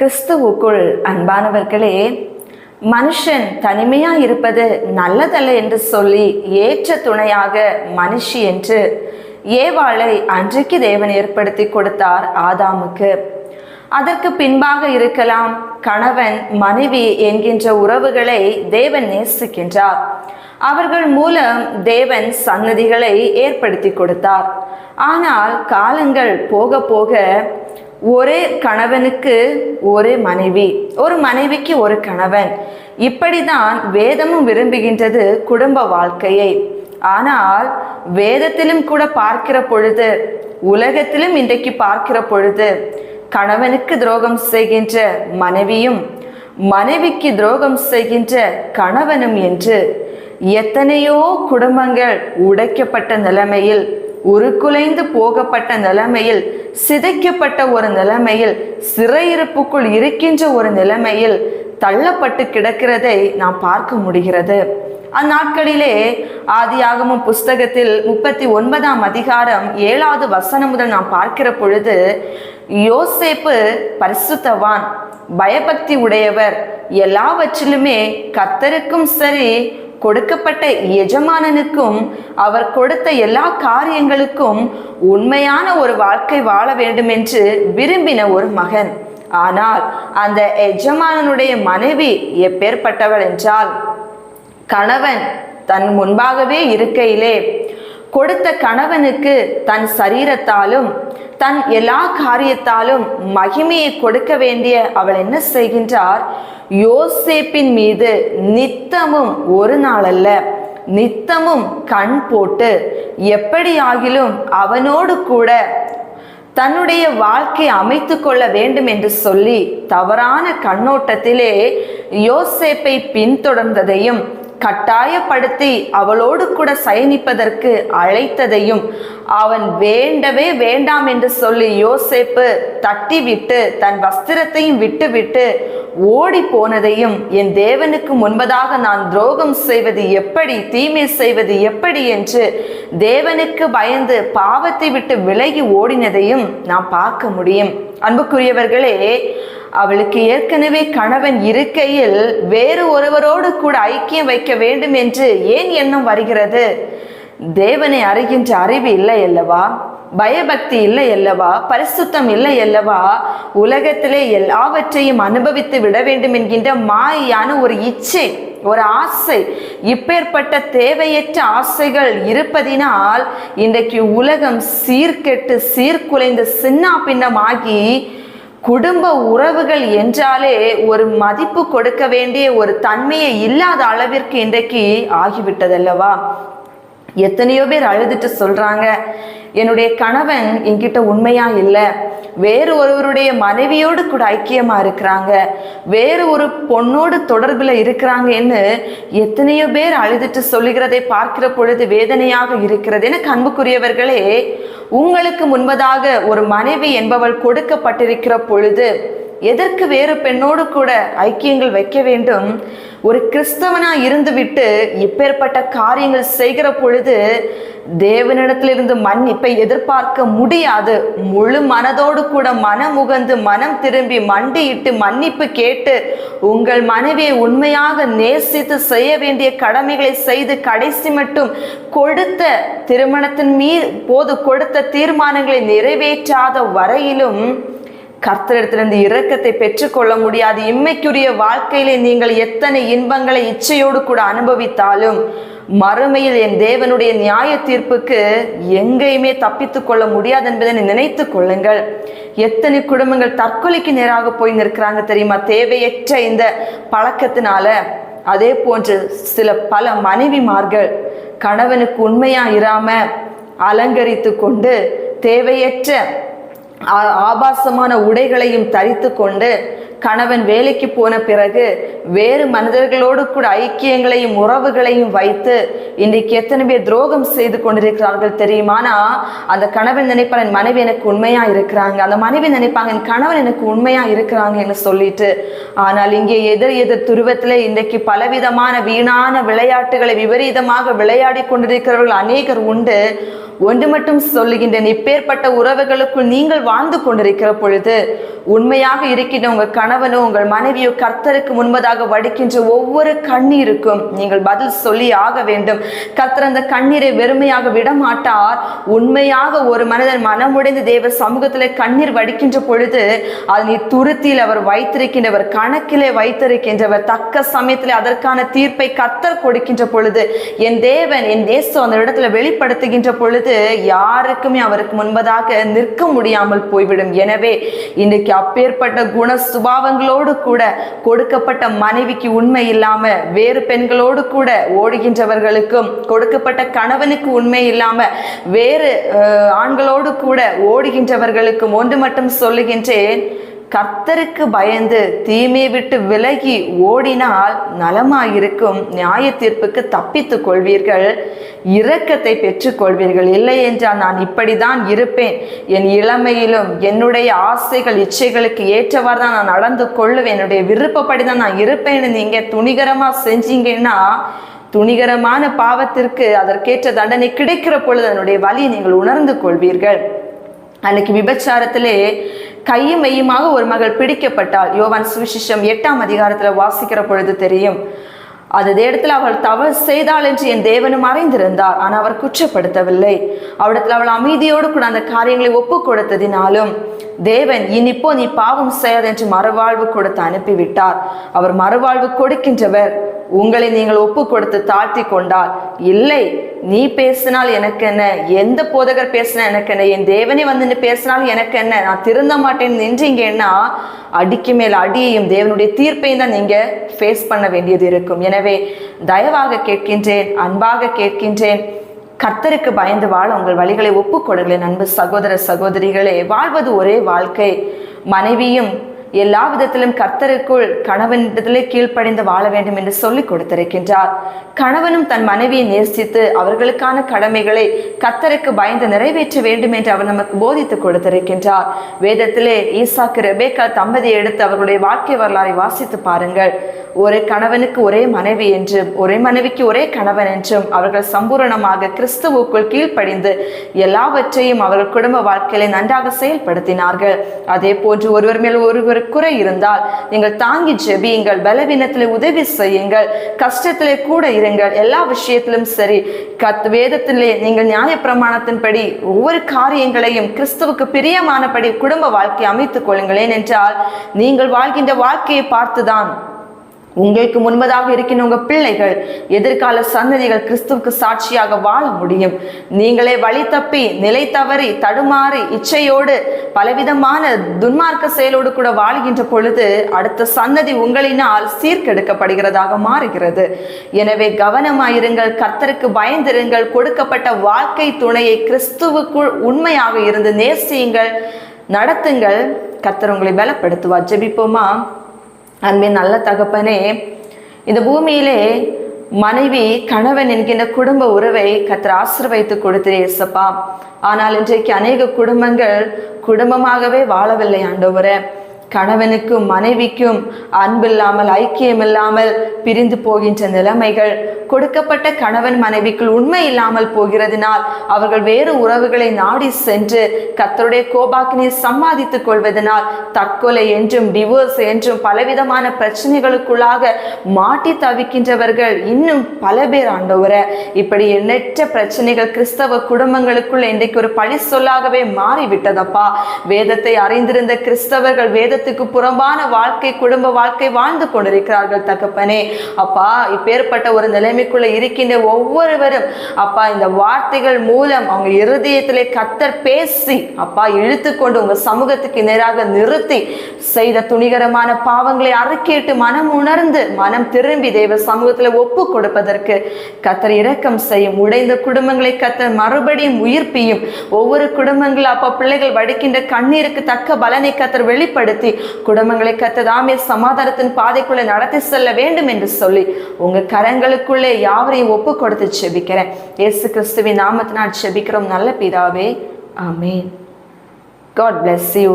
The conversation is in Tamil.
கிறிஸ்துவுக்குள் அன்பானவர்களே மனுஷன் தனிமையா இருப்பது நல்லதல்ல என்று சொல்லி ஏற்ற துணையாக மனுஷி என்று ஏவாளை அன்றைக்கு தேவன் ஏற்படுத்தி கொடுத்தார் ஆதாமுக்கு. அதற்கு பின்பாக இருக்கலாம் கணவன் மனைவி என்கின்ற உறவுகளை தேவன் நேசிக்கின்றார். அவர்கள் மூலம் தேவன் சன்னதிகளை ஏற்படுத்தி கொடுத்தார். ஆனால் காலங்கள் போக போக ஒரே கணவனுக்கு ஒரு மனைவி ஒரு மனைவிக்கு ஒரு கணவன். இப்படிதான் வேதமும் விரும்புகின்றது குடும்ப வாழ்க்கையை. ஆனால் வேதத்திலும் கூட பார்க்கிற பொழுது உலகத்திலும் இன்றைக்கு பார்க்கிற பொழுது கணவனுக்கு துரோகம் செய்கின்ற மனைவியும் மனைவிக்கு துரோகம் செய்கின்ற கணவனும் என்று எத்தனையோ குடும்பங்கள் உடைக்கப்பட்ட நிலைமையில் உருக்குலைந்து போகப்பட்ட நிலைமையில் சிதைக்கப்பட்ட ஒரு நிலைமையில் சிறையிருப்புக்குள் இருக்கின்ற ஒரு நிலைமையில் தள்ளப்பட்டு கிடக்கிறதை நாம் பார்க்க முடிகிறது. அந்நாட்களிலே ஆதியாகமும் புஸ்தகத்தில் முப்பத்தி ஒன்பதாம் அதிகாரம் ஏழாவது வசனம் முதல் நாம் பார்க்கிற பொழுது யோசேப்பு பரிசுத்தவான் பயபக்தி உடையவர் எல்லாவற்றிலுமே கத்தருக்கும் சரி கொடுக்கப்பட்ட எஜமானனுக்கும் அவர் கொடுத்த எல்லா காரியங்களுக்கும் உண்மையான ஒரு வாழ்க்கை வாழ வேண்டும் என்று விரும்பின ஒரு மகன். ஆனால் அந்த எஜமானனுடைய மனைவி எப்பேற்பட்டவள் என்றால் கணவன் தன் முன்பாகவே இருக்கையிலே கொடுத்த கணவனுக்கு தன் சரீரத்தாலும் தன் எல்லா காரியத்தாலும் மகிமையை கொடுக்க வேண்டிய அவள் என்ன செய்கின்றார்? யோசேப்பின் மீது நித்தமும் ஒரு நாளல்ல நித்தமும் கண் போட்டு எப்படியாகிலும் அவனோடு கூட தன்னுடைய வாழ்க்கை அமைத்து கொள்ள வேண்டும் என்று சொல்லி தவறான கண்ணோட்டத்திலே யோசேப்பை பின்தொடர்ந்ததையும் கட்டாயப்படுத்தி அவளோடு கூட சயனிப்பதற்கு அழைத்ததையும் அவன் வேண்டவே வேண்டாம் என்று சொல்லி யோசேப்பு தட்டிவிட்டு தன் வஸ்திரத்தையும் விட்டுவிட்டு ஓடி போனதையும் என் தேவனுக்கு முன்பதாக நான் துரோகம் செய்வது எப்படி தீமை செய்வது எப்படி என்று தேவனுக்கு பயந்து பாவத்தை விட்டு விலகி ஓடினதையும் நாம் பார்க்க முடியும். அன்புக்குரியவர்களே அவளுக்கு ஏற்கனவே கணவன் இருக்கையில் வேறு ஒருவரோடு கூட ஐக்கியம் வைக்க வேண்டும் என்று ஏன் எண்ணம் வருகிறது? தேவனை அறிகின்ற அறிவு இல்லை அல்லவா? பயபக்தி இல்லை அல்லவா? பரிசுத்தம் இல்லை அல்லவா? உலகத்திலே எல்லாவற்றையும் அனுபவித்து விட வேண்டும் என்கின்ற மாயான ஒரு இச்சை ஒரு ஆசை இப்பேற்பட்ட தேவையற்ற ஆசைகள் இருப்பதினால் இன்றைக்கு உலகம் சீர்கெட்டு சீர்குலைந்து சின்னா பின்னமாகி குடும்ப உறவுகள் என்றாலே ஒரு மதிப்பு கொடுக்க வேண்டிய ஒரு தன்மையை இல்லாத அளவிற்கு இன்றைக்கு ஆகிவிட்டதல்லவா? எத்தனையோ பேர் அழுதுட்டு சொல்றாங்க என்னுடைய கணவன் என்கிட்ட உண்மையா இல்லை. வேறு ஒருவருடைய மனைவியோடு கூட ஐக்கியமா இருக்கிறாங்க. வேறு ஒரு பொண்ணோடு தொடர்பில் இருக்கிறாங்கன்னு எத்தனையோ பேர் அழுதுட்டு சொல்லுகிறதை பார்க்கிற பொழுது வேதனையாக இருக்கிறது. என கண்புக்குரியவர்களே உங்களுக்கு முன்பதாக ஒரு மனைவி என்பவள் கொடுக்கப்பட்டிருக்கிற பொழுது எதற்கு வேறு பெண்ணோடு கூட ஐக்கியங்கள் வைக்க வேண்டும்? ஒரு கிறிஸ்தவனா இருந்துவிட்டு இப்பேற்பட்ட காரியங்கள் செய்கிற பொழுது தேவனிடத்திலிருந்து மன்னிப்பை எதிர்பார்க்க முடியாது. முழு மனதோடு கூட மனம் உகந்து மனம் திரும்பி மண்டியிட்டு மன்னிப்பு கேட்டு உங்கள் மனைவியை உண்மையாக நேசித்து செய்ய வேண்டிய கடமைகளை செய்து கடைசி மட்டும் கொடுத்த திருமணத்தின் மீது போது கொடுத்த தீர்மானங்களை நிறைவேற்றாத வரையிலும் கர்த்தரிடத்திலிருந்து இரக்கத்தை பெற்றுக்கொள்ள முடியாது. இம்மைக்குரிய வாழ்க்கையிலே நீங்கள் எத்தனை இன்பங்களை இச்சையோடு கூட அனுபவித்தாலும் மறுமையில் என் தேவனுடைய நியாய தீர்ப்புக்கு எங்கேயுமே தப்பித்து கொள்ள முடியாது என்பதை நினைத்து கொள்ளுங்கள். எத்தனை குடும்பங்கள் தற்கொலைக்கு நேராக போய் நிற்கிறாங்க தெரியுமா? தேவையற்ற இந்த பழக்கத்தினால. அதே போன்று சில பல மனைவிமார்கள் கணவனுக்கு உண்மையா இராம அலங்கரித்து கொண்டு தேவையற்ற ஆபாசமான உடைகளையும் தரித்து கொண்டு கணவன் வேலைக்கு போன பிறகு வேறு மனிதர்களோடு கூட ஐக்கியங்களையும் உறவுகளையும் வைத்து இன்றைக்கு எத்தனை பேர் துரோகம் செய்து கொண்டிருக்கிறார்கள் தெரியுமானா அந்த கணவன் நினைப்பார் என் மனைவி எனக்கு உண்மையா இருக்கிறாங்க. அந்த மனைவி நினைப்பாங்க என் கணவன் எனக்கு உண்மையா இருக்கிறாங்கன்னு சொல்லிட்டு. ஆனால் இங்கே எதிர் எதிர் துருவத்தில் இன்றைக்கு பலவிதமான வீணான விளையாட்டுகளை விபரீதமாக விளையாடி கொண்டிருக்கிறவர்கள் அநேகர் உண்டு. ஒன்று மட்டும் சொல்லுகின்றேன் இப்பேற்பட்ட உறவுகளுக்குள் நீங்கள் வாழ்ந்து கொண்டிருக்கிற பொழுது உண்மையாக இருக்கின்ற உங்கள் கணவனோ உங்கள் மனைவியோ கர்த்தருக்கு முன்பதாக வடிக்கின்ற ஒவ்வொரு கண்ணீருக்கும் நீங்கள் பதில் சொல்லி ஆக வேண்டும். கர்த்தர் அந்த கண்ணீரை வெறுமையாக விடமாட்டார். உண்மையாக ஒரு மனிதன் மனமுடைந்து தேவ சமூகத்தில் கண்ணீர் வடிக்கின்ற பொழுது அதனை துருத்தியில் அவர் வைத்திருக்கின்றவர் கணக்கிலே வைத்திருக்கின்றவர் தக்க சமயத்தில் அதற்கான தீர்ப்பை கர்த்தர் கொடுக்கின்ற பொழுது என் தேவன் என் தேசம் அந்த இடத்துல வெளிப்படுத்துகின்ற பொழுது யாருக்குமே அவருக்கு முன்பதாக நிற்க முடியாமல் போய்விடும். எனவே இன்றைக்கு அப்பேற்பட்ட குண சுபாவங்களோடு கூட கொடுக்கப்பட்ட மனைவிக்கு உண்மை இல்லாம வேறு பெண்களோடு கூட ஓடுகின்றவர்களுக்கும் கொடுக்கப்பட்ட கணவனுக்கு உண்மை இல்லாம வேறு ஆண்களோடு கூட ஓடுகின்றவர்களுக்கும் ஒன்று மட்டும் சொல்லுகின்றேன். கர்த்தருக்கு பயந்து தீமையை விட்டு விலகி ஓடினால் நலமாயிருக்கும். நியாய தீர்ப்புக்கு தப்பித்துக் கொள்வீர்கள். இரக்கத்தை பெற்றுக்கொள்வீர்கள் இல்லை என்றால் நான் இப்படிதான் இருப்பேன். என் இளமையிலும் என்னுடைய ஆசைகள் இச்சைகளுக்கு ஏற்றவாறு தான் நான் நடந்து கொள்ளுவேன். என்னுடைய விருப்பப்படி தான் நான் இருப்பேன்னு நீங்க துணிகரமா செஞ்சீங்கன்னா துணிகரமான பாவத்திற்கு அதற்கேற்ற தண்டனை கிடைக்கிற பொழுது அதனுடைய வழியை நீங்கள் உணர்ந்து கொள்வீர்கள். அன்னைக்கு விபச்சாரத்திலே கையும் மெய்யுமாக ஒரு மகள் பிடிக்கப்பட்டால் யோவான் சுவிசிஷம் எட்டாம் அதிகாரத்தில் வாசிக்கிற பொழுது தெரியும். அது இடத்துல அவள் தவறு செய்தாள் என்று என் தேவனும் அறிந்திருந்தார். ஆனால் அவர் குற்றப்படுத்தவில்லை. அவளிடத்தில் அவள் அமைதியோடு கூட அந்த காரியங்களை ஒப்பு கொடுத்ததினாலும் தேவன் இனிப்போ நீ பாவம் செய்யாத என்று மறுவாழ்வு கொடுத்து அனுப்பிவிட்டார். அவர் மறுவாழ்வு கொடுக்கின்றவர் உங்களை நீங்கள் ஒப்பு கொடுத்து தாழ்த்தி கொண்டால் இல்லை நீ பேசினால் எனக்கு என்ன எந்த போதகர் பேசினா எனக்கு என்ன என் தேவனே வந்து பேசினால் எனக்கு என்ன நான் திருந்த மாட்டேன் நின்றீங்கன்னா அடிக்கு மேல் அடியையும் தேவனுடைய தீர்ப்பையும் தான் நீங்க ஃபேஸ் பண்ண வேண்டியது இருக்கும். எனவே தயவாக கேட்கின்றேன் அன்பாக கேட்கின்றேன். கர்த்தருக்கு பயந்து வாழ உங்கள் வழிகளை ஒப்புக்கொடுங்களேன் அன்பு சகோதர சகோதரிகளே வாழ்வது ஒரே வாழ்க்கை. மனைவியும் எல்லா விதத்திலும் கர்த்தருக்குள் கணவனிடத்திலே கீழ்ப்படைந்து வாழ வேண்டும் என்று சொல்லிக் கொடுத்திருக்கின்றார். கணவனும் தன் மனைவியை நேசித்து அவர்களுக்கான கடமைகளை கர்த்தருக்கு பயந்து நிறைவேற்ற வேண்டும் என்று அவர் நமக்கு போதித்து கொடுத்திருக்கின்றார். வேதத்திலே ஈசாக்கு ரெபேக்கா தம்பதியை எடுத்து அவர்களுடைய வாழ்க்கை வரலாறை வாசித்து பாருங்கள். ஒரு கணவனுக்கு ஒரே மனைவி என்றும் ஒரே மனைவிக்கு ஒரே கணவன் என்றும் அவர்கள் சம்பூரணமாக கிறிஸ்துவுக்குள் கீழ்ப்படிந்து எல்லாவற்றையும் அவர்கள் குடும்ப வாழ்க்கையில நன்றாக செயல்படுத்தினார்கள். அதே போன்று ஒருவர் மேல் ஒருவர் குறை இருந்தால் நீங்கள் தாங்கி ஜெபியுங்கள் பலவீனத்தில் உதவி செய்யுங்கள் கஷ்டத்திலே கூட இருங்கள். எல்லா விஷயத்திலும் சரி கத் வேதத்திலே நீங்கள் நியாயப்பிரமாணத்தின்படி ஒவ்வொரு காரியங்களையும் கிறிஸ்துவுக்கு பிரியமானபடி குடும்ப வாழ்க்கை அமைத்துக் கொள்ளுங்களேன் என்றால் நீங்கள் வாழ்கின்ற வாழ்க்கையை பார்த்துதான் உங்களுக்கு முன்பதாக இருக்கின்ற உங்க பிள்ளைகள் எதிர்கால சந்ததிகள் கிறிஸ்துவுக்கு சாட்சியாக வாழ முடியும். நீங்களே வழி தப்பி நிலை தவறி தடுமாறி இச்சையோடு பலவிதமான துன்மார்க்க செயலோடு கூட வாழ்கின்ற பொழுது அடுத்த சந்ததி உங்களினால் சீர்கெடுக்கப்படுகிறதாக மாறுகிறது. எனவே கவனமாயிருங்கள் கர்த்தருக்கு பயந்திருங்கள் கொடுக்கப்பட்ட வாழ்க்கை துணையை கிறிஸ்துவுக்குள் உண்மையாக இருந்து நேசியுங்கள் நடத்துங்கள். கர்த்தர் உங்களை பலப்படுத்துவார். ஜெபிப்போமா? அன்பின் நல்ல தகப்பனே இந்த பூமியிலே மனைவி கணவன் என்கின்ற குடும்ப உறவை கத்தர் ஆசிர்வைத்து கொடுத்தீரே இயேசப்பா. ஆனால் இன்றைக்கு அநேக குடும்பங்கள் குடும்பமாகவே வாழவில்லை ஆண்டவரே. கணவனுக்கும் மனைவிக்கும் அன்பில்லாமல் ஐக்கியமில்லாமல் பிரிந்து போகின்ற நிலைமைகள். கொடுக்கப்பட்ட கணவன் மனைவிக்குள் உண்மை இல்லாமல் போகிறதுனால் அவர்கள் வேறு உறவுகளை நாடி சென்று கத்தருடைய கோபாக்கினை சம்பாதித்துக் கொள்வதனால் தற்கொலை என்றும் டிவோர்ஸ் என்றும் பலவிதமான பிரச்சனைகளுக்குள்ளாக மாட்டி தவிக்கின்றவர்கள் இன்னும் பல பேர் ஆண்டவர. இப்படி எண்ணற்ற பிரச்சனைகள் கிறிஸ்தவ குடும்பங்களுக்குள் இன்றைக்கு ஒரு பழி சொல்லாகவே மாறிவிட்டதப்பா. வேதத்தை அறிந்திருந்த கிறிஸ்தவர்கள் வேத வேதத்துக்கு புறம்பான வாழ்க்கை குடும்ப வாழ்க்கை வாழ்ந்து கொண்டிருக்கிறார்கள் தகப்பனே. அப்பா இப்பேற்பட்ட ஒரு நிலைமைக்குள்ள இருக்கின்ற ஒவ்வொருவரும் அப்பா இந்த வார்த்தைகள் மூலம் அவங்க இருதயத்திலே கத்தர் பேசி அப்பா இழுத்து கொண்டு உங்க சமூகத்துக்கு நேராக நிறுத்தி செய்த துணிகரமான பாவங்களை அறுக்கேட்டு மனம் உணர்ந்து மனம் திரும்பி தேவ சமூகத்துல ஒப்பு கொடுப்பதற்கு கத்தர் இரக்கம் செய்யும். உடைந்த குடும்பங்களை கத்தர் மறுபடியும் உயிர்ப்பியும். ஒவ்வொரு குடும்பங்கள் அப்பா பிள்ளைகள் வடிக்கின்ற கண்ணீருக்கு தக்க பலனை கத்தர் வெளிப்படுத்தி குடும்பங்களை கத்தர் தாமே சமாதானத்தின் பாதைக்குள்ளே நடத்தி செல்ல வேண்டும் என்று சொல்லி உங்க கரங்களுக்குள்ளே யாவரையும் ஒப்பு கொடுத்து செபிக்கிறேன். இயேசு கிறிஸ்துவின் நாமத்தினால் செபிக்கிறோம். நல்ல பிதாவே ஆமேன். God bless you